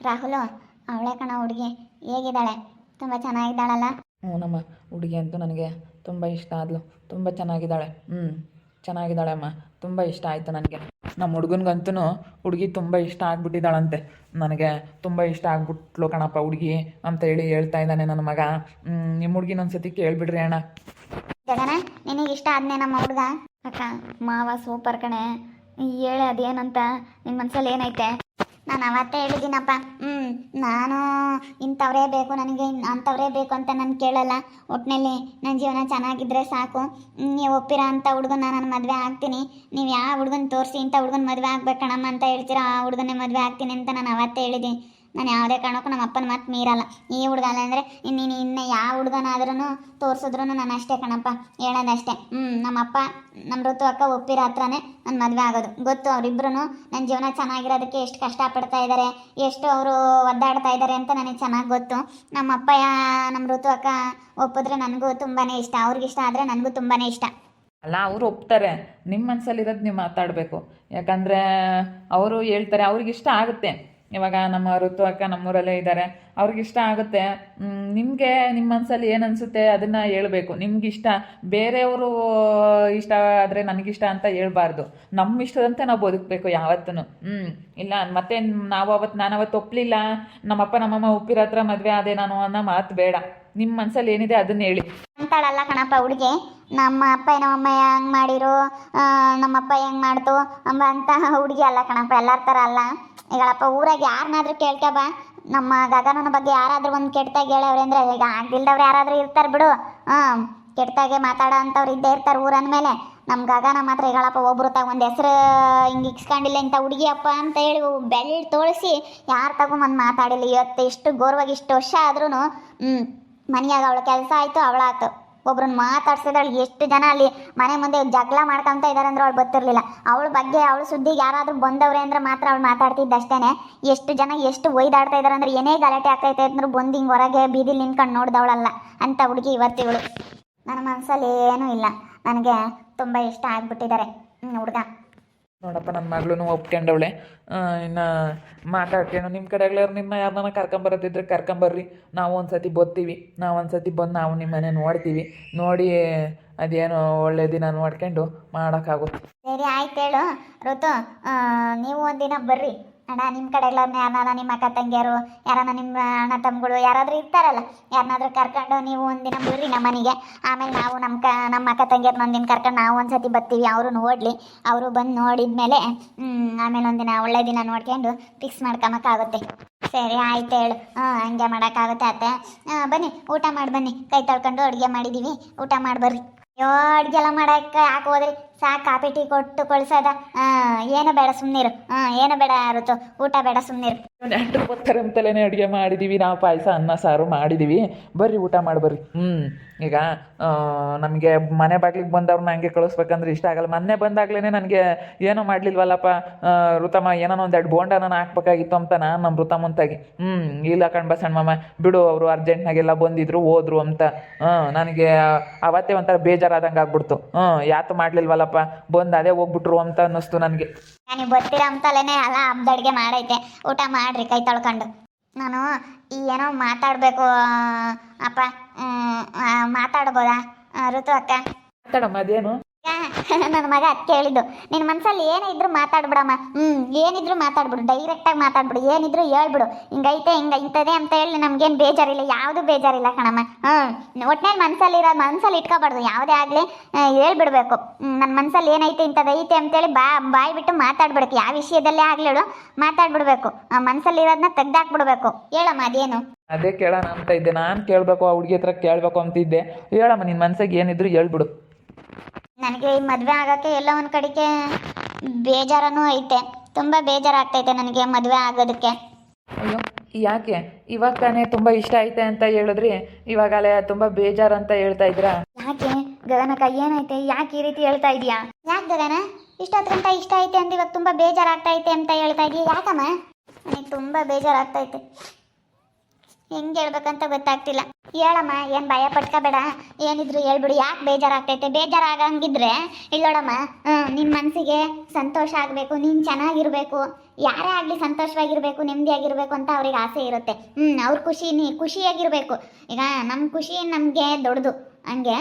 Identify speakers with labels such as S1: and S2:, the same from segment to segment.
S1: ರಾಹುಲು ಅವಳೆ ಕಣ ಹುಡುಗಿ. ಹೇಗಿದ್ದಾಳೆ? ತುಂಬ ಚೆನ್ನಾಗಿದ್ದಾಳಲ್ಲ?
S2: ಹ್ಞೂನಮ್ಮ ಹುಡುಗಿ ಅಂತೂ ನನಗೆ ತುಂಬ ಇಷ್ಟ ಆದ್ಲು. ತುಂಬ ಚೆನ್ನಾಗಿದ್ದಾಳೆ. ಹ್ಞೂ ಚೆನ್ನಾಗಿದ್ದಾಳೆ ಅಮ್ಮ. ತುಂಬ ಇಷ್ಟ ಆಯಿತು ನನಗೆ. ನಮ್ಮ ಹುಡುಗನಿಗಂತೂ ಹುಡುಗಿ ತುಂಬ ಇಷ್ಟ ಆಗ್ಬಿಟ್ಟಿದ್ದಾಳಂತೆ. ನನಗೆ ತುಂಬ ಇಷ್ಟ ಆಗ್ಬಿಟ್ಲು ಕಣಪ್ಪ ಹುಡುಗಿ ಅಂತ ಹೇಳಿ ಹೇಳ್ತಾ ಇದ್ದಾನೆ ನನ್ನ ಮಗ. ನಿಮ್ಮ ನಿಮ್ಮ ಹುಡುಗಿನ ಒಂದ್ಸತಿ ಕೇಳಿಬಿಡ್ರಿ ಅಣ್ಣ.
S1: ಜಗನ ನಿನಗೆ ಇಷ್ಟ ಆದ್ನೆ ನಮ್ಮ ಹುಡುಗ? ಅಕ್ಕ ಮಾವ ಸೂಪರ್ ಕಣೆ. ಹೇಳಿ ಅದೇನಂತ ನಿನ್ನ ಮನ್ಸಲ್ಲಿ ಏನೈತೆ? ನಾನು ಅವತ್ತೇ ಹೇಳಿದ್ದೀನಪ್ಪ. ಹ್ಞೂ ನಾನು ಇಂಥವರೇ ಬೇಕು, ನನಗೆ ಅಂಥವರೇ ಬೇಕು ಅಂತ ನಾನು ಕೇಳಲ್ಲ. ಒಟ್ಟಿನಲ್ಲಿ ನನ್ನ ಜೀವನ ಚೆನ್ನಾಗಿದ್ದರೆ ಸಾಕು. ನೀವು ಒಪ್ಪಿರೋ ಅಂಥ ಹುಡುಗನ ನಾನು ಮದುವೆ ಆಗ್ತೀನಿ. ನೀವು ಯಾವ ಹುಡುಗನ ತೋರಿಸಿ ಇಂಥ ಹುಡುಗನ ಮದುವೆ ಆಗ್ಬೇಕು ಕಣಮ್ಮ ಅಂತ ಹೇಳ್ತೀರೋ, ಆ ಹುಡುಗನೇ ಮದುವೆ ಆಗ್ತೀನಿ ಅಂತ ನಾನು ಅವತ್ತೇ ಹೇಳಿದ್ದೀನಿ. ನಾನು ಯಾವುದೇ ಕಾರಣಕ್ಕೂ ನಮ್ಮ ಅಪ್ಪನ ಮತ್ತೆ ಮೀರಲ್ಲ. ಈ ಹುಡುಗ ಅಲ್ಲ ಅಂದರೆ ನೀನು ಇನ್ನು ಯಾವ ಹುಡುಗನಾದ್ರೂ ತೋರಿಸಿದ್ರು ನಾನು ಅಷ್ಟೇ ಕಣಪ್ಪ. ಹೇಳೋದಷ್ಟೇ. ಹ್ಞೂ ನಮ್ಮಪ್ಪ ನಮ್ಮ ಋತು ಅಕ್ಕ ಒಪ್ಪಿರೋ ಹತ್ರನೇ ನನ್ನ ಮದುವೆ ಆಗೋದು. ಗೊತ್ತು ಅವರಿಬ್ಬರೂ ನನ್ನ ಜೀವನ ಚೆನ್ನಾಗಿರೋದಕ್ಕೆ ಎಷ್ಟು ಕಷ್ಟಪಡ್ತಾ ಇದ್ದಾರೆ ಎಷ್ಟು ಅವರು ಒದ್ದಾಡ್ತಾ ಇದ್ದಾರೆ ಅಂತ ನನಗೆ ಚೆನ್ನಾಗಿ ಗೊತ್ತು. ನಮ್ಮ ಅಪ್ಪ ಯಾ- ನಮ್ಮ ಋತು ಅಕ್ಕ ಒಪ್ಪಿದ್ರೆ ನನಗೂ ತುಂಬಾ ಇಷ್ಟ. ಅವ್ರಿಗಿಷ್ಟ ಆದರೆ ನನಗೂ ತುಂಬಾ ಇಷ್ಟ.
S2: ಅಲ್ಲ, ಅವರು ಒಪ್ತಾರೆ. ನಿಮ್ಮ ಮನಸ್ಸಲ್ಲಿರೋದು ನೀವು ಮಾತಾಡಬೇಕು. ಯಾಕಂದರೆ, ಅವರು ಹೇಳ್ತಾರೆ ಅವ್ರಿಗಿಷ್ಟ ಆಗುತ್ತೆ. ಇವಾಗ ನಮ್ಮ ಋತು ಅಕ್ಕ ನಮ್ಮೂರಲ್ಲೇ ಇದ್ದಾರೆ. ಅವ್ರಿಗಿಷ್ಟ ಆಗುತ್ತೆ. ನಿಮಗೆ ನಿಮ್ಮ ಮನಸ್ಸಲ್ಲಿ ಏನು ಅನಿಸುತ್ತೆ ಅದನ್ನು ಹೇಳ್ಬೇಕು. ನಿಮ್ಗಿಷ್ಟ ಬೇರೆಯವರು ಇಷ್ಟ ಆದರೆ ನನಗಿಷ್ಟ ಅಂತ ಹೇಳ್ಬಾರ್ದು. ನಮ್ಮ ಇಷ್ಟದಂತೆ ನಾವು ಬದುಕಬೇಕು ಯಾವತ್ತೂ ಹ್ಞೂ ಇಲ್ಲ, ಮತ್ತೆ ನಾವು ಅವತ್ತು ನಾನು ಅವತ್ತು ಒಪ್ಪಲಿಲ್ಲ ನಮ್ಮಪ್ಪ, ನಮ್ಮಮ್ಮ ಉಪ್ಪಿರ ಹತ್ರ ಮದುವೆ ಅದೇ ನಾನು ಅನ್ನೋ ಮಾತು ಬೇಡ. ನಿಮ್ಮ ಮನಸ್ಸಲ್ಲಿ ಏನಿದೆ ಅದನ್ನ ಹೇಳಿ.
S1: ಅಂತಾಳಲ್ಲ ಕಣಪ್ಪ ಹುಡುಗಿ. ನಮ್ಮ ಅಪ್ಪ, ನಮ್ಮಮ್ಮ ಹೆಂಗ್ ಮಾಡಿರು ನಮ್ಮಪ್ಪ ಹೆಂಗ್ ಮಾಡ್ತು ಅಂತ ಹುಡುಗಿ ಅಲ್ಲ ಕಣಪ್ಪ. ಎಲ್ಲರ ಥರ ಅಲ್ಲ. ಈಗಳಪ್ಪ ಊರಾಗ ಯಾರನ್ನಾದ್ರೂ ಕೇಳ್ಕೊಬ ನಮ್ಮ ಗಗನನ ಬಗ್ಗೆ ಯಾರಾದ್ರೂ ಒಂದು ಕೆಟ್ಟದಾಗಿ ಹೇಳವ್ರೆ ಅಂದರೆ, ಈಗ ಆಗ್ದಿಲ್ದವ್ರು ಯಾರಾದ್ರೂ ಇರ್ತಾರೆ ಬಿಡು. ಹಾಂ ಕೆಟ್ಟದಾಗೆ ಮಾತಾಡೋ ಅಂಥವ್ರು ಇದ್ದೇ ಇರ್ತಾರೆ ಊರಂದಮೇಲೆ ಮೇಲೆ ನಮ್ಮ ಗಗನ ಮಾತ್ರ ಹೇಳಪ್ಪ ಒಬ್ರು ತಾಗ ಒಂದು ಹೆಸರು, ಹಿಂಗೆ ಇಕ್ಸ್ಕೊಂಡಿಲ್ಲ ಇಂಥ ಹುಡುಗಿಯಪ್ಪ ಅಂತ ಹೇಳಿ ಬೆಳ್ಳಿ ತೋಳಿಸಿ ಯಾರು ತಗೊಂಬಂದು ಮಾತಾಡಿಲ್ಲ. ಇವತ್ತು ಇಷ್ಟು ಗೌರವಾಗಿ ಇಷ್ಟು ವರ್ಷ ಆದ್ರೂ ಮನೆಯಾಗ ಅವಳ ಕೆಲಸ ಆಯಿತು, ಅವಳಾತು. ಒಬ್ರನ್ನ ಮಾತಾಡ್ಸಿದ್ರೆ ಎಷ್ಟು ಜನ ಅಲ್ಲಿ ಮನೆ ಮುಂದೆ ಜಗಳ ಮಾಡ್ಕೊಂತ ಇದಾರೆ ಅಂದ್ರೆ ಅವಳು ಗೊತ್ತಿರಲಿಲ್ಲ. ಅವಳ ಬಗ್ಗೆ, ಅವಳ ಸುದ್ದಿಗೆ ಯಾರಾದರೂ ಬಂದವ್ರೆ ಅಂದ್ರೆ ಮಾತ್ರ ಅವಳು ಮಾತಾಡ್ತಿದ್ದಷ್ಟೇನೆ. ಎಷ್ಟು ಜನ ಎಷ್ಟು ಒಯ್ದಾಡ್ತಾ ಇದಾರೆ ಅಂದ್ರೆ ಏನೇ ಗಲಾಟೆ ಆಗ್ತೈತೆ ಅಂದ್ರೆ ಬಂದು ಹಿಂಗೆ ಹೊರಗೆ ಬೀದಿಲಿ ನಿಂತ್ಕೊಂಡು ನೋಡ್ದವಳಲ್ಲ. ಅಂತ ಹುಡುಗಿ ಇವತ್ತಿವಳು ನನ್ನ ಮನಸ್ಸಲ್ಲಿ ಏನೂ ಇಲ್ಲ. ನನಗೆ ತುಂಬ ಇಷ್ಟ ಆಗ್ಬಿಟ್ಟಿದ್ದಾರೆ. ಹುಡುಗ.
S2: ನೋಡಪ್ಪ ನನ್ನ ಮಗಳು ಒಪ್ಕೊಂಡವಳೆ. ಇನ್ನು ಮಾತಾಡ್ಕೊಂಡು ನಿಮ್ಮ ಕಡೆಗಳವ್ರು ನಿಮ್ಮ ಯಾರನ್ನ ಕರ್ಕೊಂಬರೋದಿದ್ರೆ ಕರ್ಕೊಂಬರ್ರಿ ನಾವು ಒಂದು ಸತಿ ನಾವು ಒಂದು ಸತಿ ಬಂದು ನಾವು ನಿಮ್ಮ ಮನೆ ನೋಡ್ತೀವಿ. ನೋಡಿ, ಅದೇನು ಒಳ್ಳೆ ದಿನ ನೋಡ್ಕೊಂಡು ಮಾಡೋಕ್ಕಾಗುತ್ತೆ
S1: ಸರಿ, ಆಯ್ತು ಹೇಳು. ಋತು ನೀವು ಒಂದಿನ ಬರ್ರಿ. ಅಣ್ಣ ನಿಮ್ಮ ಕಡೆಗಳನ್ನ ಯಾರನ್ನ ನಿಮ್ಮ ಅಕ್ಕ ತಂಗಿಯರು, ಯಾರನ್ನ ನಿಮ್ಮ ಅಣ್ಣ ತಮ್ಮಗಳು ಯಾರಾದರೂ ಇರ್ತಾರಲ್ಲ ಯಾರನ್ನಾದ್ರೂ ಕರ್ಕೊಂಡು ನೀವು ಒಂದಿನ ಬರ್ರಿ ನಮ್ಮ ಮನೆಗೆ. ಆಮೇಲೆ ನಾವು ನಮ್ಮ ಕ, ನಮ್ಮ ಅಕ್ಕ ತಂಗಿಯರ್ನ ಒಂದಿನ ಕರ್ಕೊಂಡು ನಾವು ಒಂದ್ಸತಿ ಬರ್ತೀವಿ, ಅವರು ನೋಡಲಿ. ಅವರು ಬಂದು ನೋಡಿದ್ಮೇಲೆ ಮೇಲೆ ಆಮೇಲೆ ಒಂದಿನ ಒಳ್ಳೆ ದಿನ ನೋಡ್ಕೊಂಡು ಫಿಕ್ಸ್ ಮಾಡ್ಕೊಳಕ್ಕಾಗುತ್ತೆ. ಸರಿ, ಆಯ್ತು ಹೇಳು. ಹಾಂ, ಹಂಗೆ ಮಾಡೋಕ್ಕಾಗುತ್ತೆ ಅತ್ತೆ. ಬನ್ನಿ, ಊಟ ಮಾಡಿ ಬನ್ನಿ. ಕೈ ತೊಳ್ಕೊಂಡು ಅಡುಗೆ ಮಾಡಿದ್ದೀವಿ ಊಟ ಮಾಡಿ ಬರ್ರಿ. ಅಯ್ಯೋ ಅಡುಗೆ ಎಲ್ಲ ಮಾಡಕ್ಕೆ ಯಾಕೆ ಹೋದ್ರಿ? ಸಾಕು ಕಾಪಿ ಟೀ ಕೊಟ್ಟು ಕಳ್ಸೋದ. ಆ ಏನು ಬೇಡ ಸುಮ್ಮನಿರು ಹಾಂ, ಏನು ಬೇಡ ಋತು. ಊಟ ಬೇಡ ಸುಮ್ಮನಿರು
S2: ನೆಂಟರು ಬರ್ತಾರೆ ಅಂತಲೇ ಅಡುಗೆ ಮಾಡಿದ್ದೀವಿ ನಾವು ಪಾಯಸ, ಅನ್ನ, ಸಾರು ಮಾಡಿದ್ದೀವಿ ಬರ್ರಿ, ಊಟ ಮಾಡಿ ಬರ್ರಿ. ಹ್ಞೂ ಈಗ ನಮಗೆ ಮನೆ ಬಾಗಿಲಿಗೆ ಬಂದವ್ರನ್ನ ಹಂಗೆ ಕಳಿಸ್ಬೇಕಂದ್ರೆ ಇಷ್ಟ ಆಗಲ್ಲ. ಮೊನ್ನೆ ಬಂದಾಗಲೇ ನನಗೆ ಏನೋ ಮಾಡಲಿಲ್ವಲ್ಲಪ್ಪ ಋತಮ್ಮ ಏನೋ ಒಂದೆರಡು ಬೋಂಡನ ಹಾಕ್ಬೇಕಾಗಿತ್ತು ಅಂತ ನಾನು ನಮ್ಮ ಋತಮ್ಮಂತಾಗಿ ಹ್ಞೂ ಇಲ್ಲ ಕಣ್ಬ ಬಸಣ್ಣ ಮಾಮ, ಬಿಡು, ಅವರು ಅರ್ಜೆಂಟ್ನಾಗೆಲ್ಲ ಬಂದಿದ್ರು, ಹೋದ್ರು ಅಂತ. ಹಾಂ ನನಗೆ ಅವತ್ತೇ ಒಂಥರ ಬೇಜಾರಾದಂಗೆ ಆಗ್ಬಿಡ್ತು. ಹ್ಞೂ ಯಾತು ಮಾಡಲಿಲ್ವಲ್ಲಪ್ಪ, ಬಂದು ಅದೇ ಹೋಗ್ಬಿಟ್ರು ಅಂತ ಅನ್ನಿಸ್ತು ನನಗೆ.
S1: ನನಗೆ ಬರ್ತೀರ ಅಂತಲೇ ಅಲ್ಲ ಹಬ್ಬದ ಮಾಡೈತೆ. ಊಟ ಮಾಡ್ರಿ ಕೈ ತೊಳ್ಕೊಂಡು. ನಾನು ಈ ಏನೋ ಮಾತಾಡಬೇಕು ಅಪ್ಪ ಮಾತಾಡ್ಬೋದಾ ಋತು ಅಕ್ಕ?
S2: ಮಾತಾಡಮ್ಮ ಅದೇನು?
S1: ನನ್ನ ಮಗ ಅದು ಕೇಳಿದ್ದು. ನಿನ್ನ ಮನಸ್ಸಲ್ಲಿ ಏನೇ ಇದ್ರು ಮಾತಾಡ್ಬಿಡಮ್ಮ. ಹ್ಞೂ ಏನಿದ್ರು ಮಾತಾಡ್ಬಿಡು. ಡೈರೆಕ್ಟಾಗಿ ಮಾತಾಡ್ಬಿಡು. ಏನಿದ್ರು ಹೇಳ್ಬಿಡು. ಹಿಂಗೈತೆ ಹಿಂಗ ಇಂಥದೇ ಅಂತ ಹೇಳಿ ನಮ್ಗೇನು ಬೇಜಾರಿಲ್ಲ. ಯಾವುದು ಬೇಜಾರಿಲ್ಲ ಕಣಮ್ಮ. ಹ್ಞೂ ಒಟ್ನಲ್ಲಿ ಮನಸ್ಸಲ್ಲಿರೋ ಮನಸ್ಸಲ್ಲಿ ಇಟ್ಕೋಬಾರ್ದು. ಯಾವುದೇ ಆಗಲಿ ಹೇಳ್ಬಿಡ್ಬೇಕು. ನನ್ನ ಮನಸ್ಸಲ್ಲಿ ಏನೈತೆ ಇಂಥದೈತೆ ಅಂತೇಳಿ ಬಾ, ಬಾಯಿ ಬಿಟ್ಟು ಮಾತಾಡ್ಬಿಡಕ್ಕೆ. ಯಾವ ವಿಷಯದಲ್ಲೇ ಆಗ್ಲಿಡು ಮಾತಾಡ್ಬಿಡ್ಬೇಕು. ಆ ಮನ್ಸಲ್ಲಿರೋದನ್ನ ತೆಗ್ದಾಕ್ಬಿಡ್ಬೇಕು. ಹೇಳಮ್ಮ, ಅದೇನು?
S2: ಅದೇ ಕೇಳೋಣ ಅಂತ ಇದ್ದೆ. ನಾನು ಕೇಳಬೇಕು, ಆ ಹುಡುಗಿ ಹತ್ರ ಕೇಳಬೇಕು ಅಂತಿದ್ದೆ. ಹೇಳಮ್ಮ ನಿನ್ನ ಮನ್ಸಿಗೆ ಏನಿದ್ರು ಹೇಳ್ಬಿಡು.
S1: ನನಗೆ ಈ ಮದುವೆ ಆಗೋಕ್ಕೆ ಎಲ್ಲ ಒಂದು ಕಡೆಗೆ ಬೇಜಾರನೂ ಐತೆ. ತುಂಬ ಬೇಜಾರಾಗ್ತೈತೆ ನನಗೆ ಮದುವೆ ಆಗೋದಕ್ಕೆ.
S2: ಅಯ್ಯೋ ಯಾಕೆ? ಇವಾಗ ತಾನೇ ತುಂಬ ಇಷ್ಟ ಐತೆ ಅಂತ ಹೇಳಿದ್ರಿ. ಇವಾಗಲೇ ತುಂಬ ಬೇಜಾರು ಅಂತ ಹೇಳ್ತಾ ಇದ್ರಾ
S1: ಯಾಕೆ? ಗಗನಕ್ಕ ಏನೈತೆ? ಯಾಕೆ ಈ ರೀತಿ ಹೇಳ್ತಾ ಇದೀಯಾ ಯಾಕೆ ಗಗನ? ಇಷ್ಟ ಅಂತ ಇಷ್ಟ ಐತೆ ಅಂತ ಇವಾಗ ತುಂಬ ಬೇಜಾರಾಗ್ತೈತೆ ಅಂತ ಹೇಳ್ತಾ ಇದೀಯ ಯಾಕಮ್ಮ? ನನಗೆ ತುಂಬ ಬೇಜಾರಾಗ್ತೈತೆ ಹೆಂಗೆ ಹೇಳ್ಬೇಕಂತ ಗೊತ್ತಾಗ್ತಿಲ್ಲ. ಹೇಳಮ್ಮ, ಏನು ಭಯ ಪಟ್ಕೋಬೇಡ. ಏನಿದ್ರು ಹೇಳ್ಬಿಡು. ಯಾಕೆ ಬೇಜಾರಾಗ್ತೈತೆ? ಬೇಜಾರಾಗಂಗಿದ್ರೆ ಇಲ್ಲೋಡಮ್ಮ ನಿಮ್ಮ ಮನಸ್ಸಿಗೆ ಸಂತೋಷ ಆಗಬೇಕು, ನೀನು ಚೆನ್ನಾಗಿರಬೇಕು. ಯಾರೇ ಆಗಲಿ ಸಂತೋಷವಾಗಿರ್ಬೇಕು, ನೆಮ್ಮದಿಯಾಗಿರಬೇಕು ಅಂತ ಅವ್ರಿಗೆ ಆಸೆ ಇರುತ್ತೆ. ಹ್ಞೂ ಅವ್ರ ಖುಷಿ ನೀ, ಖುಷಿಯಾಗಿರಬೇಕು. ಈಗ ನಮ್ಮ ಖುಷಿ ನಮಗೆ ದೊಡ್ಡದು. ಹಂಗೆ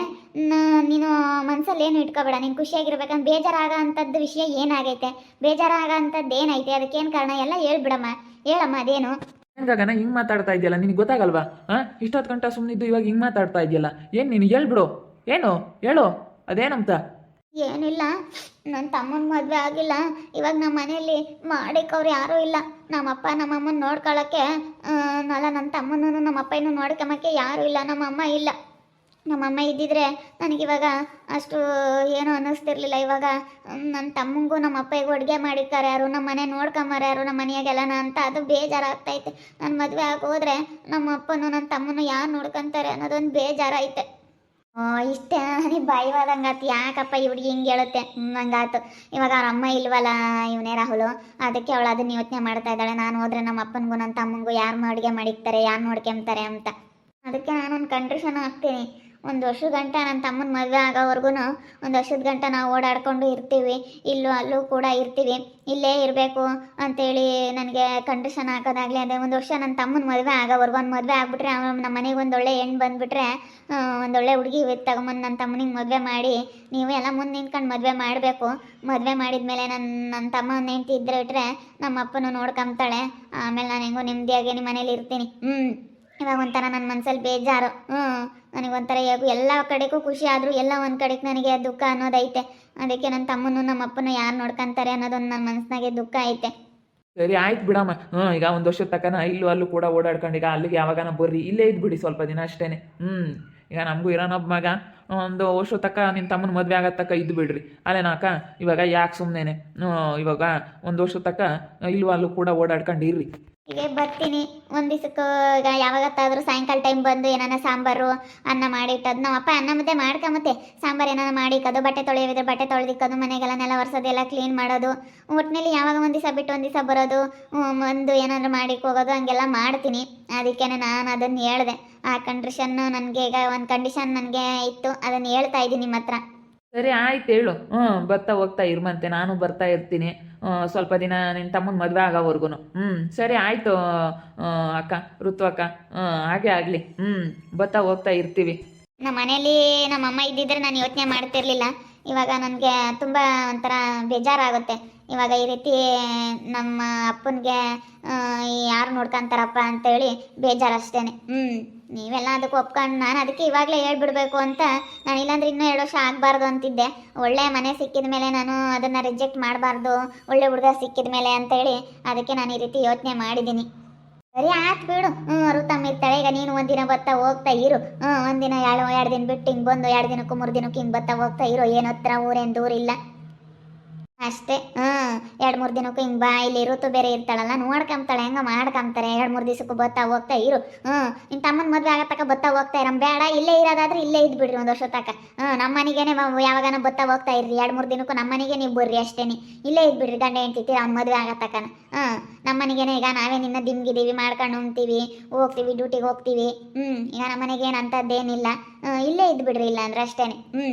S1: ನೀನು ಮನಸ್ಸಲ್ಲಿ ಏನು ಇಟ್ಕೋಬೇಡ. ನೀನು ಖುಷಿಯಾಗಿರ್ಬೇಕಂತ ಬೇಜಾರಾಗೋ ಅಂಥದ್ದು ವಿಷಯ ಏನಾಗೈತೆ? ಬೇಜಾರಾಗೋ ಅಂಥದ್ದು ಏನೈತೆ? ಅದಕ್ಕೇನು ಕಾರಣ? ಎಲ್ಲ ಹೇಳ್ಬಿಡಮ್ಮ. ಹೇಳಮ್ಮ, ಅದೇನು?
S2: ಹೆಂಗಾಗನ ಹಿಂಗೆ ಮಾತಾಡ್ತಾ ಇದೆಯಲ್ಲ, ನಿನಗೆ ಗೊತ್ತಾಗಲ್ವಾ? ಹಾಂ ಇಷ್ಟೊತ್ತು ಗಂಟೆ ಸುಮ್ಮನಿದ್ದು ಇವಾಗ ಹಿಂಗೆ ಮಾತಾಡ್ತಾ ಇದೆಯಲ್ಲ, ಏನು ನೀನು ಹೇಳ್ಬಿಡು. ಏನು? ಹೇಳು. ಅದೇನಂತ?
S1: ಏನಿಲ್ಲ ನನ್ನ ತಮ್ಮನ ಮದುವೆ ಆಗಿಲ್ಲ. ಇವಾಗ ನಮ್ಮ ಮನೆಯಲ್ಲಿ ಮಾಡಿಕವ್ರು ಯಾರೂ ಇಲ್ಲ. ನಮ್ಮಪ್ಪ ನಮ್ಮಮ್ಮನ ನೋಡ್ಕೊಳ್ಳೋಕ್ಕೆ ಅಲ್ಲ ನನ್ನ ತಮ್ಮನೂ ನಮ್ಮ ಅಪ್ಪನೂ ನೋಡ್ಕೊಂಬಕ್ಕೆ ಯಾರೂ ಇಲ್ಲ. ನಮ್ಮಮ್ಮ ಇಲ್ಲ. ನಮ್ಮಮ್ಮ ಇದ್ದಿದ್ರೆ ನನಗಿವಾಗ ಅಷ್ಟು ಏನು ಅನ್ನಿಸ್ತಿರ್ಲಿಲ್ಲ. ಇವಾಗ ನನ್ನ ತಮ್ಮಂಗೂ ನಮ್ಮ ಅಪ್ಪಗೆ ಅಡುಗೆ ಮಾಡಿರ್ತಾರೆ. ಯಾರು ನಮ್ಮ ಮನೆ ನೋಡ್ಕೊಂಬಾರ, ಯಾರು ನಮ್ಮ ಮನೆಯಾಗೆಲ್ಲನ ಅಂತ ಅದು ಬೇಜಾರಾಗ್ತೈತೆ. ನನ್ನ ಮದುವೆ ಆಗೋದ್ರೆ ನಮ್ಮ ಅಪ್ಪನೂ ನನ್ನ ತಮ್ಮನೂ ಯಾರು ನೋಡ್ಕೊಂತಾರೆ ಅನ್ನೋದೊಂದು ಬೇಜಾರೈತೆ ಇಷ್ಟೇ ನನಗೆ ಭಯವಾದಂಗಾತು ಯಾಕಪ್ಪ ಹುಡುಗಿ ಹಿಂಗೆ ಹೇಳುತ್ತೆ? ಹಂಗಾತು. ಇವಾಗ ಅವ್ರ ಅಮ್ಮ ಇಲ್ವಲ್ಲ ಇವನೇ ರಾಹುಲು. ಅದಕ್ಕೆ ಅವಳು ಅದನ್ನ ಯೋಚನೆ ಮಾಡ್ತಾ ಇದ್ದಾಳೆ. ನಾನು ಹೋದ್ರೆ ನಮ್ಮ ಅಪ್ಪನಿಗೂ ನನ್ನ ತಮ್ಮಂಗೂ ಯಾರು ಅಡುಗೆ ಮಾಡಿರ್ತಾರೆ, ಯಾರು ನೋಡ್ಕೊಂತಾರೆ ಅಂತ. ಅದಕ್ಕೆ ನಾನೊಂದು ಕಂಡೀಷನ್ ಹಾಕ್ತೀನಿ. ಒಂದು ವರ್ಷದ ಗಂಟ ನನ್ನ ತಮ್ಮನ ಮದುವೆ ಆಗೋವರೆಗೂ ಒಂದು ವರ್ಷದ ಗಂಟ ನಾವು ಓಡಾಡ್ಕೊಂಡು ಇರ್ತೀವಿ. ಇಲ್ಲೂ ಅಲ್ಲೂ ಕೂಡ ಇರ್ತೀವಿ. ಇಲ್ಲೇ ಇರಬೇಕು ಅಂತೇಳಿ ನನಗೆ ಕಂಡೀಷನ್ ಹಾಕೋದಾಗಲಿ, ಅದೇ ಒಂದು ವರ್ಷ ನನ್ನ ತಮ್ಮನ ಮದುವೆ ಆಗೋವರೆಗೂ ಒಂದು ಮದುವೆ ಆಗಿಬಿಟ್ರೆ ನಮ್ಮ ಮನೆಗೆ ಒಂದು ಒಳ್ಳೆ ಹೆಣ್ಣು ಬಂದುಬಿಟ್ರೆ ಒಂದೊಳ್ಳೆ ಹುಡುಗಿ ತಗೊಂಬಂದು ನನ್ನ ತಮ್ಮನಿಗೆ ಮದುವೆ ಮಾಡಿ, ನೀವು ಎಲ್ಲ ಮುಂದೆ ನಿಂತ್ಕೊಂಡು ಮದುವೆ ಮಾಡಬೇಕು. ಮದುವೆ ಮಾಡಿದ ಮೇಲೆ ನನ್ನ ನನ್ನ ತಮ್ಮ ಒಂದು ಹೆಂಡ್ತಿ ಇದ್ರೆ ಬಿಟ್ಟರೆ ನಮ್ಮ ಅಪ್ಪನೂ ನೋಡ್ಕೊಂತಾಳೆ ಆಮೇಲೆ ನಾನು ಹೆಂಗೋ ನೆಮ್ಮದಿಯಾಗಿ ನಿಮ್ಮ ಮನೇಲಿ ಇರ್ತೀನಿ. ಹ್ಞೂ ಇವಾಗ ಒಂಥರ ನನ್ನ ಮನಸ್ಸಲ್ಲಿ ಬೇಜಾರು. ಹ್ಞೂ ನನಗೊಂಥರ ಯಾಕೋ ಎಲ್ಲ ಕಡೆಗೂ ಖುಷಿ ಆದರೂ ಎಲ್ಲ ಒಂದು ಕಡೆಗೆ ನನಗೆ ದುಃಖ ಅನ್ನೋದೈತೆ. ಅದಕ್ಕೆ ನನ್ನ ತಮ್ಮನು ನಮ್ಮ ಅಪ್ಪನ ಯಾರು ನೋಡ್ಕೊಂತಾರೆ ಅನ್ನೋದೊಂದು ನನ್ನ ಮನಸ್ಸಿನಾಗೆ ದುಃಖ ಐತೆ.
S2: ಸರಿ, ಆಯ್ತು ಬಿಡಮ್ಮ. ಹ್ಞೂ ಈಗ ಒಂದು ವರ್ಷದ ತಕ್ಕನ ಇಲ್ಲೂ ಅಲ್ಲೂ ಕೂಡ ಓಡಾಡ್ಕೊಂಡು ಈಗ ಅಲ್ಲಿಗೆ ಯಾವಾಗನ ಬರ್ರಿ. ಇಲ್ಲೇ ಇದ್ಬಿಡಿ ಸ್ವಲ್ಪ ದಿನ ಅಷ್ಟೇ ಹ್ಞೂ ಈಗ ನಮಗೂ ಇರೋನೊಬ್ಬ ಮಗ, ಒಂದು ವರ್ಷ ತಕ್ಕ ನಿನ್ನ ತಮ್ಮನ ಮದುವೆ ಆಗೋ ತಕ್ಕ ಇದ್ದು ಬಿಡ್ರಿ. ಅಲ್ಲೇನಾಕ ಇವಾಗ ಯಾಕೆ ಸುಮ್ಮನೆ ಇವಾಗ ಒಂದು ವರ್ಷ ತಕ್ಕ ಇಲ್ಲೂ ಅಲ್ಲೂ ಕೂಡ ಓಡಾಡ್ಕೊಂಡು ಇರ್ರಿ
S1: ಹೀಗೆ ಬರ್ತೀನಿ. ಒಂದು ದಿವಸಕ್ಕೆ ಯಾವಾಗತ್ತಾದರೂ ಸಾಯಂಕಾಲ ಟೈಮ್ ಬಂದು ಏನಾನ ಸಾಂಬಾರು, ಅನ್ನ ಮಾಡಿಟ್ಟದು ನಮ್ಮ ಅಪ್ಪ ಅನ್ನ ಮುದ್ದೆ ಮಾಡ್ಕೊಂಬತ್ತೆ ಸಾಂಬಾರು ಏನಾನ ಮಾಡಿಕ್ಕದು ಬಟ್ಟೆ ತೊಳೆಯೋದ್ರೆ ಬಟ್ಟೆ ತೊಳೆದಿಕ್ಕದು ಮನೆಗೆಲ್ಲ ನೆಲ ಒರೆಸೋದೆಲ್ಲ ಕ್ಲೀನ್ ಮಾಡೋದು. ಒಟ್ಟಿನಲ್ಲಿ ಯಾವಾಗ ಒಂದು ದಿವಸ ಬಿಟ್ಟು ಒಂದು ದಿವಸ ಬರೋದು ಒಂದು ಏನಾದರೂ ಮಾಡಿಕ್ ಹೋಗೋದು, ಹಂಗೆಲ್ಲ ಮಾಡ್ತೀನಿ. ಅದಕ್ಕೆ ನಾನು ಅದನ್ನು ಹೇಳಿದೆ. ಆ ಕಂಡೀಷನ್ನು ನನಗೆ ಈಗ ಒಂದು ಕಂಡೀಷನ್ ನನಗೆ ಇತ್ತು. ಅದನ್ನು ಹೇಳ್ತಾ ಇದ್ದೀನಿ ನಿಮ್ಮ ಹತ್ರ
S2: ಸರಿ, ಆಯ್ತು ಹೇಳು. ಹ್ಞೂ ಬರ್ತಾ ಹೋಗ್ತಾ ಇರ್ಮಂತೆ. ನಾನು ಬರ್ತಾ ಇರ್ತೀನಿ. ಸ್ವಲ್ಪ ದಿನ ನಿನ್ನ ತಮ್ಮನ ಮದುವೆ ಆಗೋವರೆಗೂ ಹ್ಞೂ ಸರಿ ಆಯಿತು ಅಕ್ಕ ಋತು ಅಕ್ಕ ಹಾಗೆ ಆಗಲಿ. ಹ್ಞೂ ಬರ್ತಾ ಹೋಗ್ತಾ ಇರ್ತೀವಿ.
S1: ನಮ್ಮ ಮನೇಲಿ ನಮ್ಮಮ್ಮ ಇದ್ದಿದ್ರೆ ನಾನು ಯೋಚನೆ ಮಾಡ್ತಿರ್ಲಿಲ್ಲ. ಇವಾಗ ನನಗೆ ತುಂಬ ಒಂಥರ ಬೇಜಾರಾಗುತ್ತೆ. ಇವಾಗ ಈ ರೀತಿ ನಮ್ಮ ಅಪ್ಪನಿಗೆ ಯಾರು ನೋಡ್ಕೊಂತಾರಪ್ಪ ಅಂತೇಳಿ ಬೇಜಾರಷ್ಟೇ ಹ್ಞೂ ನೀವೆಲ್ಲ ಅದಕ್ಕೆ ಒಪ್ಕೊಂಡು ನಾನು ಅದಕ್ಕೆ ಇವಾಗಲೇ ಹೇಳ್ಬಿಡ್ಬೇಕು ಅಂತ ನಾನು ಇಲ್ಲಾಂದ್ರೆ ಇನ್ನೂ ಎರಡು ವರ್ಷ ಆಗಬಾರ್ದು ಅಂತಿದ್ದೆ. ಒಳ್ಳೆ ಮನೆ ಸಿಕ್ಕಿದ ಮೇಲೆ ನಾನು ಅದನ್ನು ರಿಜೆಕ್ಟ್ ಮಾಡಬಾರ್ದು, ಒಳ್ಳೆ ಹುಡುಗ ಸಿಕ್ಕಿದ ಮೇಲೆ ಅಂತೇಳಿ ಅದಕ್ಕೆ ನಾನು ಈ ರೀತಿ ಯೋಚನೆ ಮಾಡಿದ್ದೀನಿ. ಸರಿ ಆಯ್ತು ಬಿಡು. ಹ್ಞೂ ಋತಮ್ಮ ಇರ್ತಾಳೆ. ಈಗ ನೀನು ಒಂದಿನ ಬತ್ತಾ ಹೋಗ್ತಾ ಇರು. ಹ್ಞೂ ಒಂದಿನ ಎರಡು ಎರಡು ದಿನ ಬಿಟ್ಟು ಹಿಂಗೆ ಬಂದು, ಎರಡು ದಿನಕ್ಕೂ ಮೂರು ದಿನಕ್ಕೂ ಹಿಂಗೆ ಬತ್ತಾ ಹೋಗ್ತಾ ಇರು. ಏನು ಹತ್ರ ಊರೇನು ದೂರ ಇಲ್ಲ. ಅಷ್ಟೇ. ಹ್ಮ್, ಎರಡು ಮೂರು ದಿನಕ್ಕೂ ಹಿಂಗ್ ಬಾ, ಇಲ್ಲಿ ಋತು ಬೇರೆ ಇರ್ತಾಳಲ್ಲ ನೋಡ್ಕಂಬ್ತಾಳೆ ಹೆಂಗ ಮಾಡ್ಕೊಂಬ್ತಾರೆ. ಎರಡು ಮೂರು ದಿವಸಕ್ಕೂ ಬತ್ತಾ ಹೋಗ್ತಾ ಇರು. ಹ್ಮ್ ನಿಮ್ಮ ತಮ್ಮನ ಮದ್ವೆ ಆಗತ್ತಕ ಬತ್ತಾ ಹೋಗ್ತಾ ಇರಮ್. ಬೇಡ, ಇಲ್ಲೇ ಇರೋದಾದ್ರೆ ಇಲ್ಲೇ ಇದ್ ಬಿಡ್ರಿ ಒಂದು ವರ್ಷ ತಕ ಹ್ಞೂ ನಮ್ಮ ಮನೆಗೇನೆ ಯಾವಾಗನ ಬತ್ತಾ ಹೋಗ್ತಾ ಇರ್ರಿ. ಎರಡು ಮೂರು ದಿನಕ್ಕೂ ನಮ್ಮ ಮನೆಗೆ ನೀವು ಬರ್ರಿ ಅಷ್ಟೇನೆ ಇಲ್ಲೇ ಇದ್ ಬಿಡ್ರಿ ಗಂಡ ಹೆಂಡ್ತಿರ್ತೀರ ಅವ್ನ ಮದುವೆ ಆಗತ್ತಕನ ಹ್ಮ್ ನಮ್ಮ ಮನೆಗೇನೆ ಈಗ ನಾವೇ ನಿನ್ನ ದಿಮ್ಗಿದೀವಿ, ಮಾಡ್ಕೊಂಡು ಉಣ್ತೀವಿ, ಹೋಗ್ತೀವಿ, ಡ್ಯೂಟಿಗೆ ಹೋಗ್ತೀವಿ. ಹ್ಮ್, ಈಗ ನಮ್ಮ ಮನೆಗೆ ಅಂತದ್ದೇನಿಲ್ಲ ಹ್ಮ್, ಇಲ್ಲೇ ಇದ್ ಬಿಡ್ರಿ ಇಲ್ಲ ಅಂದ್ರೆ ಅಷ್ಟೇ ಹ್ಞೂ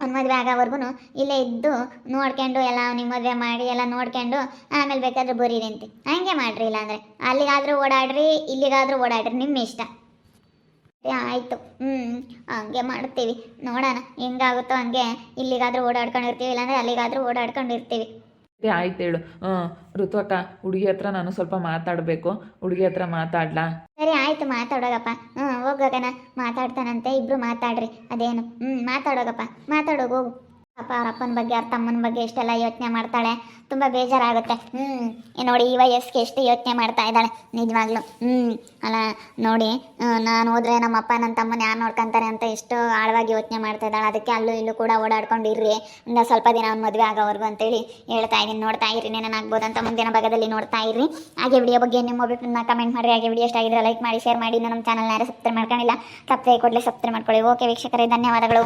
S1: ಅವ್ನ ಮದುವೆ ಆಗೋವರೆಗೂ ಇಲ್ಲೇ ಇದ್ದು ನೋಡ್ಕೊಂಡು ಎಲ್ಲ ಅವ್ನಿಗೆ ಮದುವೆ ಮಾಡಿ ಎಲ್ಲ ನೋಡ್ಕೊಂಡು ಆಮೇಲೆ ಬೇಕಾದ್ರೆ ಬರೀರಿ ಅಂತೆ. ಹಂಗೆ ಮಾಡ್ರಿ ಇಲ್ಲಾಂದ್ರೆ. ಅಲ್ಲಿಗಾದರೂ ಓಡಾಡ್ರಿ ಇಲ್ಲಿಗಾದರೂ ಓಡಾಡ್ರಿ ನಿಮ್ಮ ಇಷ್ಟ. ಆಯಿತು. ಹ್ಞೂ ಹಂಗೆ ಮಾಡ್ತೀವಿ. ನೋಡೋಣ ಹೆಂಗಾಗುತ್ತೋ ಹಂಗೆ ಇಲ್ಲಿಗಾದರೂ ಓಡಾಡ್ಕೊಂಡಿರ್ತೀವಿ ಇಲ್ಲಾಂದರೆ ಅಲ್ಲಿಗಾದರೂ ಓಡಾಡ್ಕೊಂಡಿರ್ತೀವಿ.
S2: ಆಯ್ತು ಹೇಳು. ಋತು ಅಕ್ಕ ಹುಡುಗಿ ಹತ್ರ ನಾನು ಸ್ವಲ್ಪ ಮಾತಾಡಬೇಕು. ಹುಡುಗಿ ಹತ್ರ ಮಾತಾಡ್ಲಾ?
S1: ಸರಿ ಆಯ್ತು ಮಾತಾಡೋಗಪ್ಪ. ಹ್ಞೂ ಹೋಗೋಗನ ಮಾತಾಡ್ತಾನಂತೆ ಇಬ್ರು ಮಾತಾಡ್ರಿ ಅದೇನು? ಹ್ಮ್ ಮಾತಾಡೋಗಪ್ಪ ಮಾತಾಡೋಗು ಹೋಗು. ಅಪ್ಪ ಅವ್ರ ಅಪ್ಪನ ಬಗ್ಗೆ, ಅವ್ರ ತಮ್ಮನ ಬಗ್ಗೆ ಎಷ್ಟೆಲ್ಲ ಯೋಚನೆ ಮಾಡ್ತಾಳೆ. ತುಂಬಾ ಬೇಜಾರಾಗುತ್ತೆ. ಹ್ಞೂ ನೋಡಿ, ಈ ವಯಸ್ಸಿಗೆ ಎಷ್ಟು ಯೋಚನೆ ಮಾಡ್ತಾ ಇದ್ದಾಳೆ. ನಿಜವಾಗ್ಲೂ. ಹ್ಮ್, ಅಲ್ಲ, ನೋಡಿ ನಾನು ಹೋದ್ರೆ ನಮ್ಮ ಅಪ್ಪ ನನ್ನ ತಮ್ಮನ ಯಾರು ನೋಡ್ಕೊಂತಾರೆ ಅಂತ ಎಷ್ಟು ಆಳವಾಗಿ ಯೋಚನೆ ಮಾಡ್ತಾ ಇದ್ದಾಳೆ. ಅದಕ್ಕೆ ಅಲ್ಲೂ ಇಲ್ಲೂ ಕೂಡ ಓಡಾಡ್ಕೊಂಡು ಇರ್ರಿ. ಇನ್ನ ಸ್ವಲ್ಪ ದಿನ ಅವ್ನ ಮದುವೆ ಆಗೋವರೆಗೂ ಅಂತೇಳಿ ಹೇಳ್ತಾ ಇದ್ದೀನಿ. ನೋಡ್ತಾ ಇರಿ ಏನಾಗ್ಬೋದು ಅಂತ ಮುಂದಿನ ಭಾಗದಲ್ಲಿ ನೋಡ್ತಾ ಇರ್ರಿ. ಹಾಗೆ ವಿಡಿಯೋ ಬಗ್ಗೆ ನಿಮ್ಮ ಒಬ್ಬರನ್ನ ಕಮೆಂಟ್ ಮಾಡಿ ಹಾಗೆ ವಿಡಿಯೋ ಇಷ್ಟ ಆಗಿದ್ರೆ ಲೈಕ್ ಮಾಡಿ ಶೇರ್ ಮಾಡಿ. ನಮ್ಮ ಚಾನಲ್ನ ಯಾರು ಸಬ್ಸ್ಕ್ರೈಬ್ ಮಾಡ್ಕೊಂಡಿಲ್ಲ ಸಬ್ಸ್ಕ್ರೈಬ್ ಸಬ್ಸ್ಕ್ರೈಬ್ ಮಾಡ್ಕೊಳ್ಳಿ. ಓಕೆ ವೀಕ್ಷಕರೇ, ಧನ್ಯವಾದಗಳು.